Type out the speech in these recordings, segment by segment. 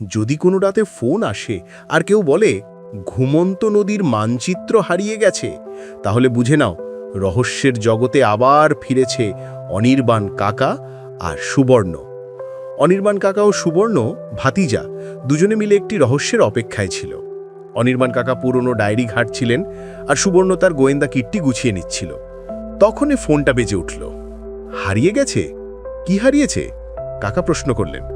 যদি কোনো রাতে ফোন আসে আর কেউ বলে, ঘুমন্ত নদীর মানচিত্র হারিয়ে গেছে, তাহলে বুঝে নাও, রহস্যের জগতে আবার ফিরেছে অনির্বাণ কাকা আর সুবর্ণ। অনির্বাণ কাকা ও সুবর্ণ ভাতিজা দুজনে মিলে একটি রহস্যের অপেক্ষায় ছিল। অনির্বাণ কাকা পুরনো ডায়েরি ঘাটছিলেন আর সুবর্ণ তার গোয়েন্দা কিটটি গুছিয়ে নিচ্ছিল। তখনই ফোনটা বেজে উঠল। হারিয়ে গেছে? কি হারিয়েছে? কাকা প্রশ্ন করলেন।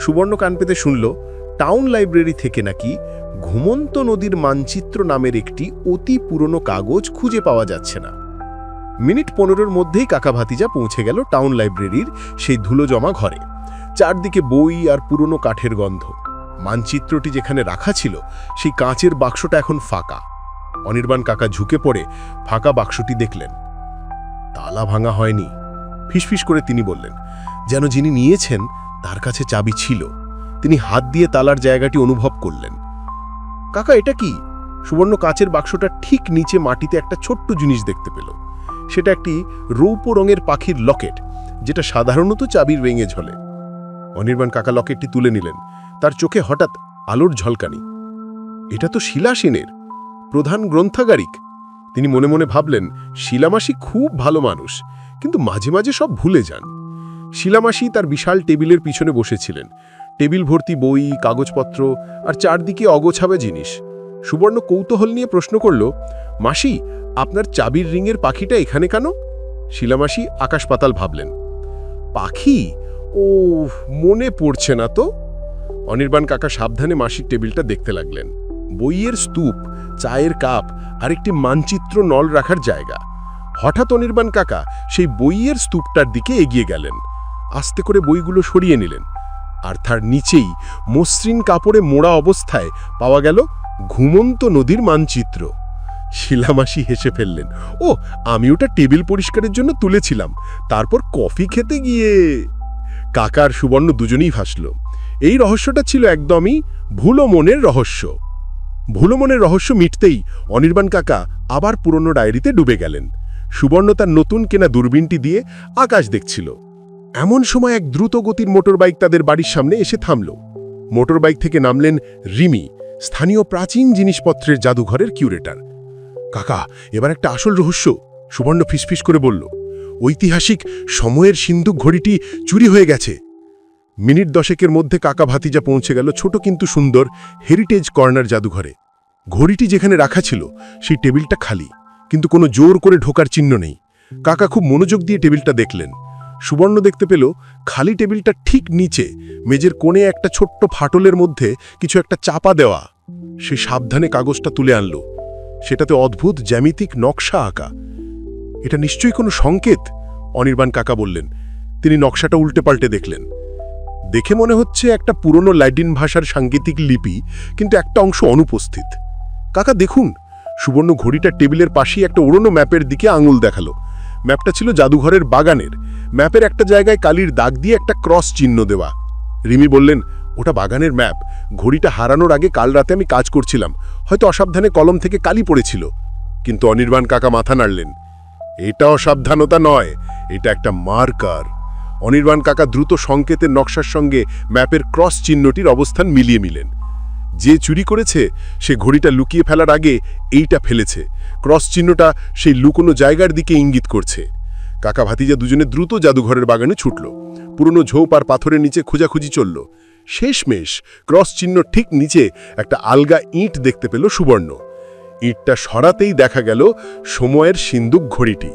সুবর্ণ কান পেতে শুনল, টাউন লাইব্রেরি থেকে নাকি ঘুমন্ত নদীর মানচিত্র নামের একটি অতি পুরনো কাগজ খুঁজে পাওয়া যাচ্ছে না। মিনিট পনেরোর মধ্যেই কাকা ভাতিজা পৌঁছে গেল টাউন লাইব্রেরির সেই ধুলো জমা ঘরে। চারদিকে বই আর পুরনো কাঠের গন্ধ। মানচিত্রটি যেখানে রাখা ছিল, সেই কাঁচের বাক্সটা এখন ফাঁকা। অনির্বাণ কাকা ঝুঁকে পড়ে ফাঁকা বাক্সটি দেখলেন। তালা ভাঙা হয়নি। ফিসফিস করে তিনি বললেন, যেন যিনি নিয়েছেন তার কাছে চাবি ছিল। তিনি হাত দিয়ে তালার জায়গাটি অনুভব করলেন। কাকা, এটা কি? সুবর্ণ কাচের বাক্সটা ঠিক নিচে মাটিতে একটা ছোট্ট জিনিস দেখতে পেল। সেটা একটি রৌপ্য রঙের পাখির লকেট, যেটা সাধারণত চাবির ভেঙে ঝলে। অনির্বাণ কাকা লকেটটি তুলে নিলেন। তার চোখে হঠাৎ আলোর ঝলকানি। এটা তো শিলা সেনের, প্রধান গ্রন্থাগারিক। তিনি মনে মনে ভাবলেন, শিলামাসি খুব ভালো মানুষ, কিন্তু মাঝে মাঝে সব ভুলে যান। শিলামাসি তার বিশাল টেবিলের পিছনে বসেছিলেন। টেবিল ভর্তি বই, কাগজপত্র আর চারদিকে অগোছাবে জিনিস। সুবর্ণ কৌতূহল নিয়ে প্রশ্ন করল, মাসি, আপনার চাবির রিংয়ের পাখিটা এখানে কেন? শিলামাসি আকাশ পাতাল ভাবলেন, পাখি? ও মনে পড়ছে না তো? অনির্বাণ কাকা সাবধানে মাসির টেবিলটা দেখতে লাগলেন। বইয়ের স্তূপ, চায়ের কাপ আর একটি মানচিত্র নল রাখার জায়গা। হঠাৎ অনির্বাণ কাকা সেই বইয়ের স্তূপটার দিকে এগিয়ে গেলেন। আস্তে করে বইগুলো সরিয়ে নিলেন। আর তার নিচেই মসৃণ কাপড়ে মোড়া অবস্থায় পাওয়া গেল ঘুমন্ত নদীর মানচিত্র। শিলামাসি হেসে ফেললেন, ও, আমি ওটা টেবিল পরিষ্কারের জন্য তুলেছিলাম, তারপর কফি খেতে গিয়ে কাকার সুবর্ণ দুজনেই ভাসল। এই রহস্যটা ছিল একদমই ভুলো মনের রহস্য। ভুলো মনের রহস্য মিটতেই অনির্বাণ কাকা আবার পুরনো ডায়েরিতে ডুবে গেলেন। সুবর্ণ তার নতুন কেনা দূরবীনটি দিয়ে আকাশ দেখছিল। এমন সময় এক দ্রুত গতির মোটরবাইক তাদের বাড়ির সামনে এসে থামল। মোটরবাইক থেকে নামলেন রিমি, স্থানীয় প্রাচীন জিনিসপত্রের জাদুঘরের কিউরেটার। কাকা, এবার একটা আসল রহস্য, সুবর্ণ ফিসফিস করে বলল, ঐতিহাসিক সময়ের সিন্ধুক ঘড়িটি চুরি হয়ে গেছে। মিনিট দশেকের মধ্যে কাকা ভাতিজা পৌঁছে গেল ছোট কিন্তু সুন্দর হেরিটেজ কর্নার জাদুঘরে। ঘড়িটি যেখানে রাখা ছিল, সেই টেবিলটা খালি, কিন্তু কোনো জোর করে ঢোকার চিহ্ন নেই। কাকা খুব মনোযোগ দিয়ে টেবিলটা দেখলেন। সুবর্ণ দেখতে পেল খালি টেবিলটা ঠিক নিচে মেজের কোণে একটা ছোট্ট ফাটলের মধ্যে কিছু একটা চাপা দেওয়া। সে সাবধানে কাগজটা তুলে আনল। সেটাতে অদ্ভুত জ্যামিতিক নকশা আঁকা। এটা নিশ্চয়ই কোনো সংকেত? অনির্বাণ কাকা বললেন। তিনি নকশাটা উল্টে পাল্টে দেখলেন। দেখে মনে হচ্ছে একটা পুরনো ল্যাটিন ভাষার সাংকেতিক লিপি, কিন্তু একটা অংশ অনুপস্থিত। কাকা, দেখুন। সুবর্ণ ঘড়িটা টেবিলের পাশেই একটা উড়নো ম্যাপের দিকে আঙুল দেখাল। ম্যাপটা ছিল জাদুঘরের বাগানের। ম্যাপের একটা জায়গায় কালির দাগ দিয়ে একটা ক্রস চিহ্ন দেওয়া। রিমি বললেন, ওটা বাগানের ম্যাপ। ঘড়িটা হারানোর আগে কাল রাতে আমি কাজ করছিলাম। হয়তো অসাবধানে কলম থেকে কালি পড়েছিল। কিন্তু অনির্বাণ কাকা মাথা নাড়লেন, এটা অসাবধানতা নয়, এটা একটা মার্কার। অনির্বাণ কাকা দ্রুত সংকেতের নকশার সঙ্গে ম্যাপের ক্রস চিহ্নটির অবস্থান মিলিয়ে মিলেন যে চুরি করেছে, সে ঘড়িটা লুকিয়ে ফেলার আগে এইটা ফেলেছে। ক্রস চিহ্নটা সেই লুকোনো জায়গার দিকে ইঙ্গিত করছে। কাকা ভাতিজা দুজনে দ্রুত জাদুঘরের বাগানে ছুটল। পুরনো ঝোপ আর পাথরের নিচে খোঁজাখুঁজি চলল। শেষমেশ ক্রস চিহ্ন ঠিক নিচে একটা আলগা ইঁট দেখতে পেল সুবর্ণ। ইঁটটা সরাতেই দেখা গেল সময়ের সিন্দুক ঘড়িটি।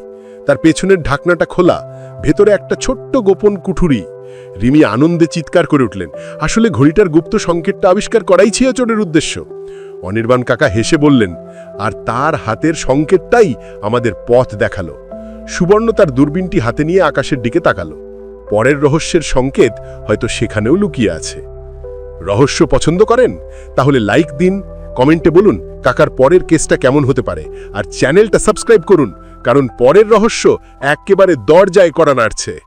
তার পেছনের ঢাকনাটা খোলা, ভেতরে একটা ছোট্ট গোপন কুঠুরি। রিমি আনন্দে চিৎকার করে উঠলেন, আসলে ঘড়িটার গুপ্ত সংকেতটা আবিষ্কার করাই ছিয়াচরের উদ্দেশ্য। অনির্বাণ কাকা হেসে বললেন, আর তার হাতের সংকেতটাই আমাদের পথ দেখাল। সুবর্ণ তার দূরবীনটি হাতে নিয়ে আকাশের দিকে তাকাল। পরের রহস্যের সংকেত হয়তো সেখানেও লুকিয়ে আছে। রহস্য পছন্দ করেন? তাহলে লাইক দিন, কমেন্টে বলুন কাকার পরের কেসটা কেমন হতে পারে। আর চ্যানেলটা সাবস্ক্রাইব করুন, কারণ পরের রহস্য একেবারে দরজায় করা নাড়ছে।